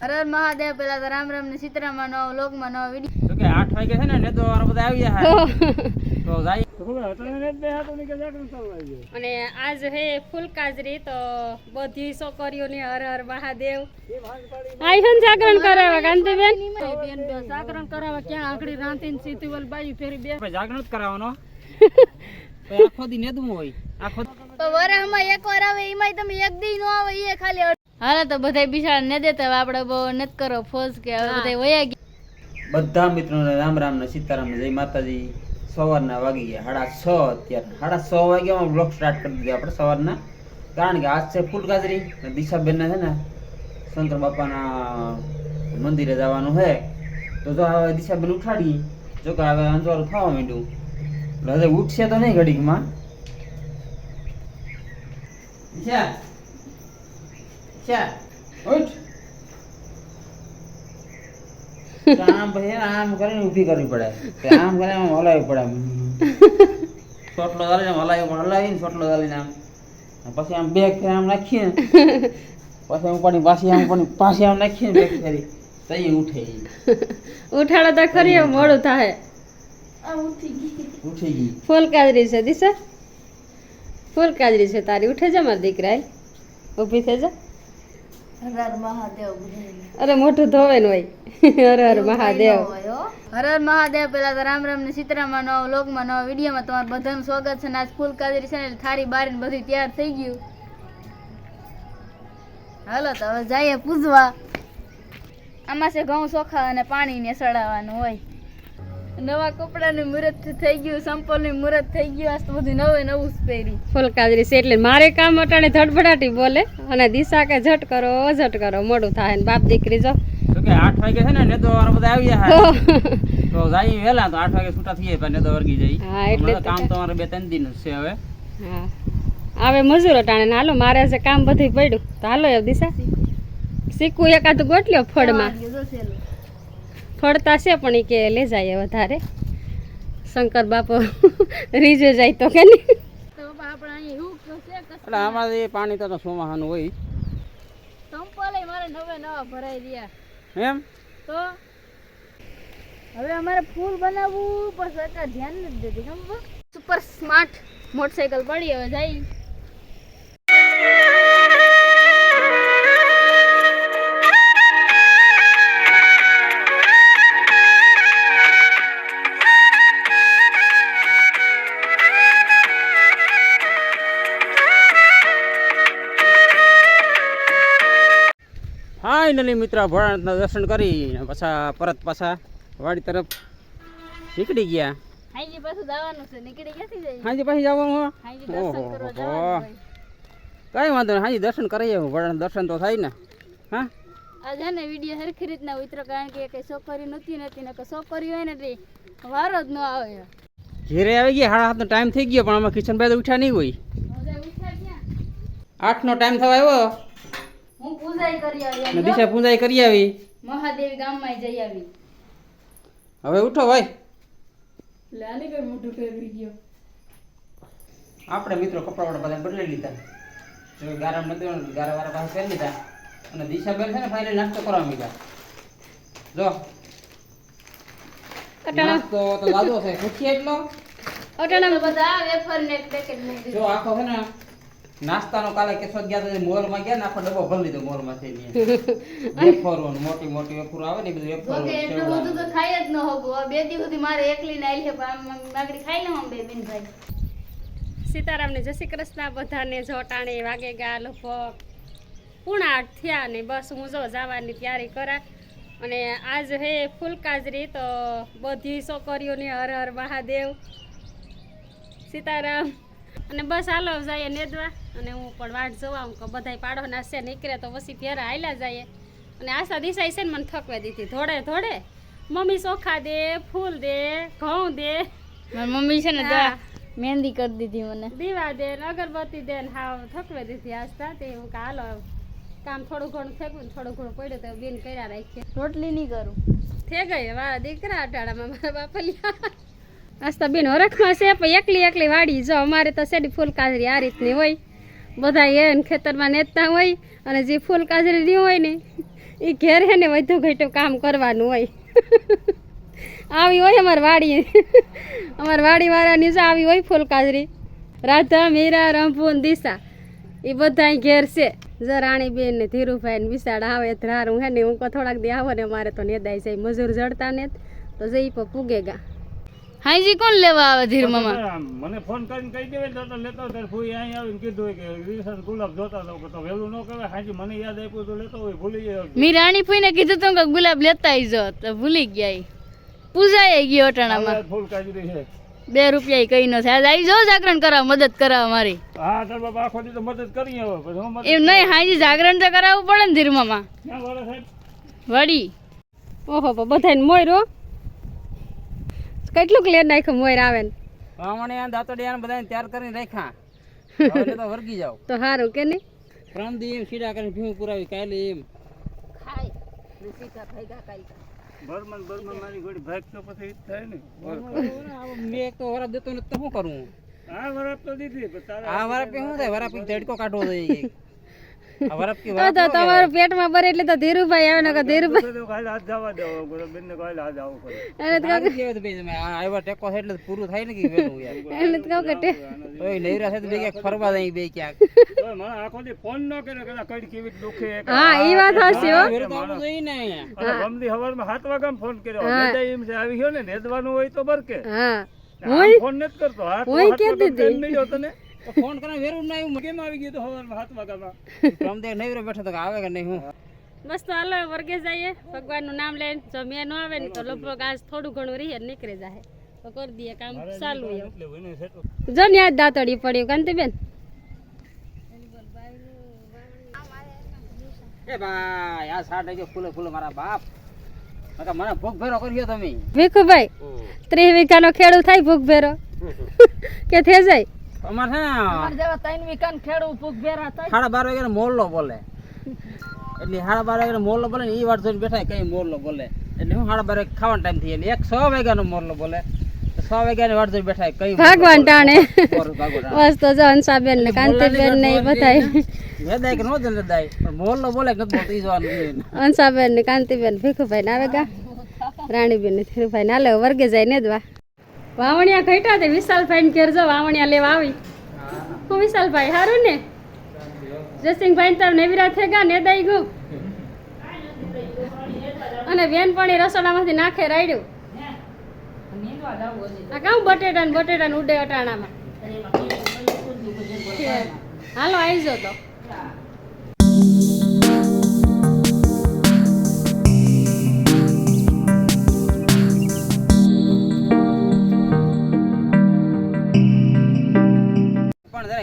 હર હર મહાદેવ પેલા તો રામ રામ ને સીતારામમાં લોક લોકમાં નવો વીડિયો તો કે આઠ વાગે છે ને ને તો વાળા બધા આવી જાય. તો જાય અને આજ હે ફૂલ કાજરી તો બધી છોકરીઓને હર હર મહાદેવ. આઈ હન જાગરણ કરાવવા કાંતિબેન બેન. બે જાગરણ કરાવવા ક્યાં આંકડી રાંધીને સીતીવલ બાઈ ફેરી બે જાગરણ જ કરાવવાનો. આખો દી નેદવું હોય. આખો તો વરાહમાં એક વાર આવે એમાંય તમે એક દી નો આવે એ ખાલી હાલો તો બધા બિશાળ ને દેતા હવે આપણે બહુ નત કરો ફોજ કે હવે બધા વયા ગયા. બધા મિત્રોને રામ રામ ને સીતારામ જય માતાજી. સવારના વાગી ગયા સાડા છ અત્યારે. સાડા છ વાગ્યામાં બ્લોગ સ્ટાર્ટ કરી દીધો આપણે સવારના. કારણ કે આજ છે ફૂલ ગાજરી ને દિશાબેનને છે ને શંકર બાપાના મંદિરે જવાનું છે. તો જો હવે દિશાબેન ઉઠાડી જો કે હવે અંજવાળું થવા માંડ્યું. એટલે હજુ ઉઠશે તો નહીં ઘડીકમાં. દિશા ઉઠ. આમ પછી આમ કરીને ઊભી કરવી પડે. આમ કરીને આમ હલાવવી પડે. આમ. સોટલો ગાલીને પણ હલાવી હલાવીને આમ. પછી આમ બેગ ફેર આમ નાખીએ પછી આમ પાણી પાછી આમ પણ પાછી આમ નાખીએ બેગ ફેરી તો ઉઠે ઉઠાડો તો ખરી મોડું થાય. ઉઠી ગઈ. ફૂલ કાજરી છે દિશા? ફૂલ કાજરી છે તારી. ઉઠે જા મારા દીકરા ઊભી થઈ જા હર હર મહાદેવ બધાયને. અરે મોટું ધોવેન હોય. હર હર મહાદેવ. હર હર મહાદેવ પેલા તો રામ રામ ને સીતરામાં નવો લોકમાં નવા વિડીયોમાં તમારું બધાનું સ્વાગત છે ને આજ ફૂલ કાજરી છે ને થારી બારી ને બધું તૈયાર થઈ ગયું. હાલો તો હવે જઈએ પૂજવા. આમાં છે ઘઉં ચોખા અને પાણી ને સડાવવાનું હોય. નવા કપડાની મુહૂર્ત થઈ ગયું સંપલનું મુહૂર્ત થઈ ગયું આજ તો બધું નવે નવું જ પહેરી ફૂલકાજરી છે એટલે મારે કામ અટાણે ધડબડાટી બોલે અને દિશા કે ઝટ કરો ઝટ કરો મોડું થાય ને બાપ દીકરી જો. તો કે આઠ વાગે છે ને વાળા બધા આવી જાય તો જાય તો આઠ વાગે છૂટા થઈ જાય વર્ગી જાય. હા, એટલે કામ તમારે બે ત્રણ દિન છે હવે. હા. આવે મજૂર અટાણે ને હાલો મારે આજે કામ બધું પડ્યું. તો હાલો એ દિશા. શીખવું એકાદ ગોટલ્યો ફળમાં. ફળતા છે પણ એ કે લઈ જાય વધારે શંકર બાપો રીજે જાય તો કે નહીં. આમાં એ પાણી તો સોમાહાનું હોય સંપલે મારે નવે નવા ભરાઈ રહ્યા. એમ? તો હવે અમારે ફૂલ બનાવવું પણ સરકાર ધ્યાન નથી દેતી ખબર? સુપર સ્માર્ટ મોટરસાઇકલ પડી હવે જાય ફાઇનલી મિત્ર ભોળાનાથના દર્શન કરી પાછા પરત પાછા વાડી તરફ નીકળી ગયા. હાજી પાછું જવાનું છે. નીકળી ગયા હાજી પાછી જવાનું ઓહો કઈ વાંધો નહીં. હાજી દર્શન કરી આવું. ભોળાના દર્શન તો થાય ને. હા? આ છે ને વીડિયો સરખી રીતના ઉતરો કારણ કે કઈ છોકરી નથી નથી ને છોકરી હોય ને એટલે વારો જ ન આવે. ઘેરે આવી ગયા. સાડા હાથનો ટાઈમ થઈ ગયો પણ આમાં કિશનભાઈ તો ઉઠ્યા નહીં હોય. આઠનો ટાઈમ થવા આવ્યો. પૂજાઈ કરી આવી. ને દિશા પૂજાઈ કરી આવી? મહાદેવી ગામમાં જઈ આવી. હવે ઉઠો ભાઈ. એટલે આની કઈ મોઢું ફેરવી ગયો? આપણે મિત્રો કપડા બધા બદલી લીધા. જો ગારા નથી ગારા વાળા પાસે પહેરી લીધા. અને દિશાબેન છે ને ફાઇનલ નાસ્તો કરવા મીધા જો. નાસ્તો તો લાદો છે. ખુશી એટલો. અટાણા. બધા વેફર ને એક પેકેટ મૂકી જો આખો છે ને નાસ્તાનો કાલે કેશોદ ગયા તો મોલમાં ગયા ને આખો ડબ્બો ભરી લીધો મોલમાં થઈને વેફરો ને મોટી મોટી વેફરો આવે ને બધું વેફરો ઓકે એટલું બધું તો ખાય જ ન હોગો બે દિવસ સુધી મારે એકલી ને આઈ છે પણ માગડી ખાઈ લઉં બે બેન ભાઈ સીતારામને જય શ્રી કૃષ્ણ બધાને જોટાણે વાગે ગયા લગભગ પૂણા આઠ થયા ને બસ હું જો જવાની તૈયારી કરા. અને આજ હે ફૂલ કાજરી તો બધી છોકરીઓની હર હર મહાદેવ. સીતારામ અને બસ હાલો જઈએ નેદવા. અને હું પણ વાટ જોવા હું કે બધા પાડો નાસે નીકળે તો પછી ફેરા હાલ્યા જઈએ. અને આશા દિશાઈ છે ને મને થકવા દીધી. ધોડે ધોડે મમ્મી ચોખા દે ફૂલ દે ઘઉં દે. મારી મમ્મી છે ને મહેંદી કરી દીધી મને. દીવા દે ને અગરબત્તી દે ને હાવ થકવે દીધી આસ્તા તે હું કે હાલો કામ થોડું ઘણું ફેંકું થોડું ઘણું પડ્યું તો બેન કર્યા રાખીએ. રોટલી નહીં કરું. થઈ ગઈ મારા દીકરા અટાડામાં મારા બાપલિયા આસ્તા બેન હરખમાં છે, પણ એકલી એકલી વાડી જો, અમારે તો શેડી ફૂલ કાજરી આ રીતની હોય. બધા એને ખેતરમાં નેતા હોય, અને જે ફૂલ કાજરી હોય ને એ ઘેર હે વધુ ઘટું કામ કરવાનું હોય. આવી હોય અમારી વાડી. અમારી વાડીવાળાની જો આવી હોય ફૂલકાજરી. રાધા, મીરા, રંભુન, દિશા એ બધા ઘેર છે. જો રાણીબેન ને ધીરુભાઈ ને વિશાળ આવે, ધ્રારું હે ને, હું થોડાક દી આવો ને, અમારે તો નેદાય જાય, મજૂર જડતા ને તો જઈ પૂગેગા હાઈજી કોણ લેવા આવે ધીર મામા મને ફોન કરીને કહી દેવે તો લેતો ત્યારે ફૂઈ અહીં આવીને કીધું કે વિશાલ ગુલાબ જોતા તો તો વેલું ન કરે હાજી મને યાદ આપ્યું તો લેતો હોય ભૂલી ગયો મી રાણી ફઈને કીધું તું કે ગુલાબ લેતા આવજો તો ભૂલી ગયા પૂજા પૂજાઈ ગયો અટાણામાં. ફૂલ કાજરી છે. બે રૂપિયા કઈ ન થાય. આવી જાઓ જાગરણ કરાવ મદદ કરાવ મારી. હા તાર બાપા આખો દી તો મદદ કરી હવે પછી હું મદદ એમ નહીં હાજી જાગરણ તો કરાવવું પડે ને ધીર મામા વળી ઓહો બધાને મોયરો. કેટલુંક ક્લિયર નાખ્યું મોયર આવે ને? વામણે દાતડિયા બધાને તૈયાર કરીને રાખ્યા. હવે તો વર્ગી જાવ તો સારું કે નહીં? ત્રણ દી એમ સીડા કરીને ભીમ પુરાવી કાલે એમ. બર્મન બર્મન મારી ગોળી ભાગ તો પછી થાય ને. મેં એક તો વરાપ દેતો ને તો શું કરું? આ વરફ તો દીધી આ વરાપ શું થાય? વરાપ ઝડકો કાઢવો જોઈએ વરાપ તો તો તમારું પેટમાં ભરે એટલે તો ધીરુભાઈ આવે ને કે ધીરુભાઈ. તો કાલે હાથ જવા દેવો બેન ને કાલે હાથ આવવું પડે. એને તો કહું ભાઈ તમે આવ્યા ટેકો થાય એટલે પૂરું થાય ને કે વેલું યાર. એને તો કે ટે- તો નૈરા છે તો બે ક્યાંક ફરવા જાય બે ક્યાંક. તો મને આખો દી ફોન ન કર્યો કે કઈ કેવી દુખે હા વાત હશે હો. તો ને. અને હવારમાં વાગ્યા ફોન કર્યો. વેદાય એમ છે આવી ગયો ને રેદવાનું હોય તો બરકે. હા. ફોન નથી કરતો. કે દીધી? ગયો તને? ફોન કરા વેરું ના આવ્યું કેમ આવી ગયો તો હવારમાં સાત વાગ્યામાં દેખ નહીં બેઠો તો આવે કે નહીં હું? બસ તો હાલો વર્ગે જઈએ. ભગવાનનું નામ લઈને જો મેં ન આવે ને તો લગભગ આજ થોડું ઘણું રહી નીકળી જાય. તો કરી દઈએ કામ ચાલુ જો ને યાદ દાંતડી પડ્યું કાંતિબેન? એ ભાઈ આ સાડ ગયો ફૂલે ફૂલે મારા બાપ. મને ભૂખ ભેરો કર્યો તમે. ભીખુભાઈ ત્રીસ વીઘાનો ખેડૂત થાય ભૂખ ભેરો. કે થઈ જાય? અમારે છે ને જેવા ત્રણ વિકાન ખેડું ભૂખ ભેરા થાય. સાડા બાર વાગે મોરલો બોલે. એટલે સાડા બાર વાગે મોરલો બોલે ને એ વાત જોઈને બેઠા કઈ મોરલો બોલે. એટલે હું સાડા બાર વાગે ખાવાનો ટાઈમ થઈ એટલે એક છ વાગ્યાનો મોરલો બોલે. સો છ વાગ્યાની વાત જોઈને બેઠા કઈ ભગવાન ટાણે. બસ તો જો હંસાબેન ને કાંતિબેન ને એ બધા વેદાય કે નો જને દાય પણ મોરલો બોલે કે બોલતો ઈ જોવાનું. હંસાબેન ને કાંતિબેન ભીખુભાઈ ને આવે ગા. રાણીબેન ને ધીરુભાઈ ને હાલે વર્ગે જાય ને દવા વાવણિયા ઘટ્યા તે વિશાલભાઈ ઘેર જો વાવણિયા લેવા આવી. હું વિશાલભાઈ સારું ને? જયસિંહભાઈ તમે નેવીરા થઈ ગયા ને દઈ ગયું. અને બેન પણ રસોડામાંથી નાખે રાડ્યું આ કામ બટેટા ને બટેટા ને ઉડે અટાણામાં હાલો આવી જાઓ તો.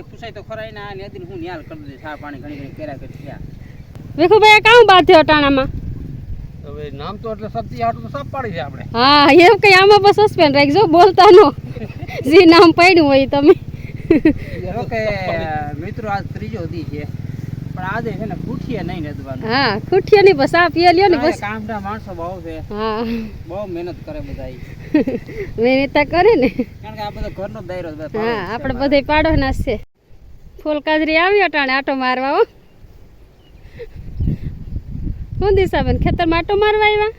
પણ જરાક તો ખરાય ને આ નદી હું ન્યાલ કરી દે ચા પાણી ઘણી ઘણી કર્યા કરી ગયા વિખુભાઈ કામ બાંધ્યો અટાણામાં? હવે નામ તો એટલે સબ્જી હાટું તો સાપ પાડી છે આપણે. હા એમ કઈ આમાં બસ સસ્પેન્ડ રાખજો બોલતા નો જે નામ પડ્યું હોય તમે. જો મિત્રો આજ ત્રીજો દી છે. પણ આજે છે ને પૂઠીએ નહીં નદવાનું હા નહીં બસ આ પીએ લ્યો ને બસ. કામના માણસો બહુ છે. હા. બહુ મહેનત કરે બધા મહેનત કરે ને. કારણ કે આ બધો ઘરનો દાયરો છે હા આપણે બધે પાડો ના છે. ફૂલ કાજરી આવી અટાણે આટો મારવા હો. શું દિશાબેન ખેતરમાં આટો મારવા આવ્યા?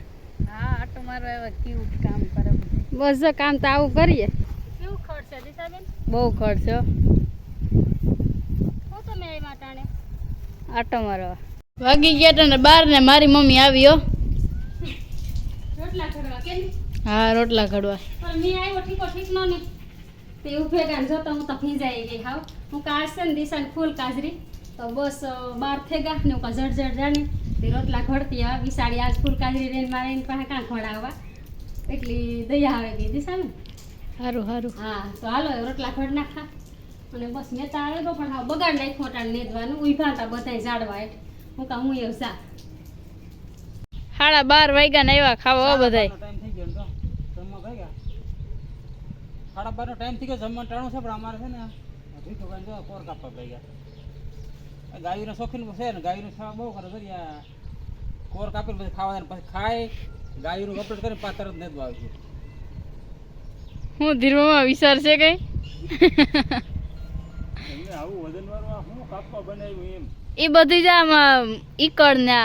હા આટો મારવા આવ્યા કેવું કામ કરે બસ જો કામ તો આવું કરીએ. કેવું ખર્ચ છે દિશાબેન? બહુ ખર્ચ હો. તમે આવ્યા અટાણે? આટો મારવા. વાગી ગયા તા ને બાર ને મારી મમ્મી આવી હો. રોટલા ઘડવા કેમ? હા રોટલા ઘડવા. પણ મેં આવ્યો ઠીકો ઠીક નો ને. તે ઉભે ગાન જોતો હું તો ભીંજાઈ ગઈ હાવ. હું કાઢશે ને દિશાને ફૂલ કાજરી. તો બસ બાર થેગા ને હું જડ જડ જાને તે રોટલા ઘડતી આ વિશાળી આજ ફૂલ કાજરી રેન મારે એની પાસે કાં ઘડાવવા? એટલી દયા આવે ગઈ દિશા ને સારું સારું હા તો હાલો રોટલા ઘડ નાખા. અને બસ મેં તો આવે તો પણ હા બગાડ નાખ્યો અટાણે નેદવાનું. ઊભા હતા બધાય ઝાડવા એટલે હું કા હું એવું જા. સાડા બાર વાગ્યા ને આવ્યા ખાવા હો બધાય ટાઈમ થઈ ગયો ને તો જમવા ગઈ ગયા સાડા બારનો ટાઈમ થઈ ગયો જમવાનું ટાણું છે પણ અમારે છે ને ભીખો ભાઈ જો કોર કાપવા પડી ગયા ગાયુનો શોખીન છે ને ગાયુનો ખાવા બહુ કરે છે કોર કાપી પછી ખાવા દે પછી ખાય ગાયુનું કપડું કરીને પાછા જ નથી આવે હું ધીરવામાં વિચાર છે કઈ? આવું વજન વાળું આ કાપવા બનાવ્યું એમ? એ બધી જ આમાં ઈકળ ને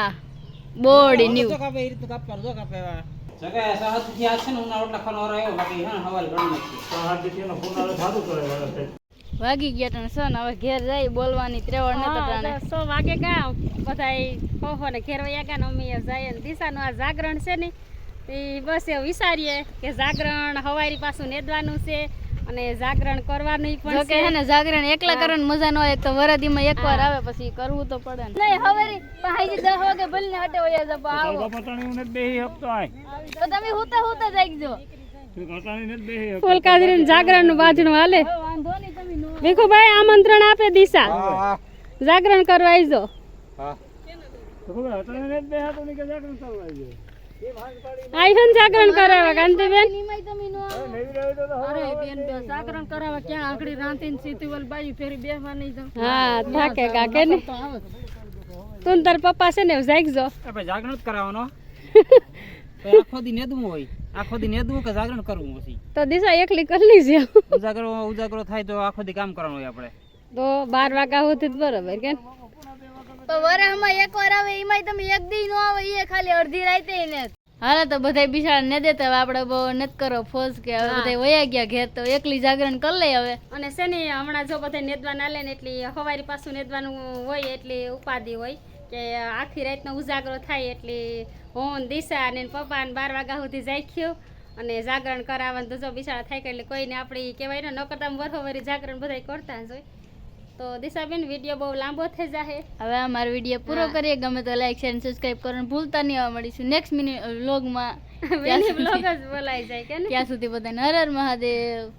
બોડી ની કાપે એ રીતનું કાપવાનું જો કાપે જગ્યાએ સહજથી આ છે ને ઉના રોટલા ખાવાનો બાકી હા હવાલ ગણ નથી તો આ ફોન આવે સારું કરે વાળા વાગી ગયા તને સન હવે ઘેર જાય બોલવાની ત્રેવડ ને હા, તટાણે સો વાગે ગયા બધાય હો ને ઘેર વયા ગયા ને અમે જાય ને દિશાનું આ જાગરણ છે ને એ બસ એવું વિચારીએ કે જાગરણ હવારી પાછું નેદવાનું છે. અને જાગરણ કરવાનું પણ કે હે છે ને જાગરણ એકલા કરવાની મજા ન હોય તો વરદીમાં એકવાર આવે પછી કરવું તો પડે ને. નહીં હવે હાજી દસ વાગે ભલને હટે હોય જપો આવો. બાપા તાણી હું બેહી હપતો આય. તો તમે હોતા હોતા જાગજો. ફૂલકાદરી જાગરણનું બાજણું હાલે. વાંધો નહીં તમે નો ભીખુભાઈ આમંત્રણ આપે દિશા. જાગરણ કરવા આવજો તો ખબર અટાણે નથી બેહાતો ને કે જાગરણ કરવા આવી જાય. હન જાગરણ કરાવવા ગાંધી બેન તમે નો હવે નવી રહ્યો તો તો હવે બેન બે જાગરણ કરાવવા ક્યાં આખડી રાંધીને સીતુવલ વલ બાજુ ફેરી બેસવા નહીં જાવ હા થાકે કાકે ને? તું તાર પપ્પા છે ને જાગજો. આપણે જાગરણ જ કરાવવાનો. આખો દી નેદવું હોય. આખો દી નેદવું કે જાગરણ કરવું પછી? તો દિશા એકલી કરી લીજે. ઉજાગરો ઉજાગરો થાય તો આખો દી કામ કરવાનું હોય આપણે. તો બાર વાગ્યા સુધી જ બરાબર કે તો વરાહમાં એકવાર આવે એમાંય તમે એક દી નો આવે એ ખાલી અડધી રાતે ને હાલ તો બધાય બિચારા ને દેતા હવે આપણે બહુ નથી કરો ફોજ કે હવે બધા વયા ગયા ઘેર તો એકલી જાગરણ કરી લઈ હવે. અને છે ને હમણાં જો બધા નેદવા ના લે ને એટલી હવારી પાછું નેદવાનું હોય એટલી ઉપાધિ હોય કે આખી રાતનો ઉજાગરો થાય એટલે હું દિશા ને પપ્પા ને બાર વાગ્યા સુધી જાખ્યું અને જાગરણ કરાવવાનું તો જો બિચારા થાય કે એટલે કોઈને આપણી કહેવાય ને ન કરતા વરહોવરી જાગરણ બધા કરતા જ હોય. તો દિશાબેન વીડિયો બહુ લાંબો થઈ જાહે. હવે અમારો વીડિયો પૂરો કરીએ. ગમે તો લાઈક શેર સબસ્ક્રાઇબ કરવાનું ભૂલતા નહીં. આવવા મળીશું નેક્સ્ટ મિનિટ વ્લોગમાં વેલી જ બોલાઈ જાય કે ત્યાં સુધી બધાને હર હર મહાદેવ.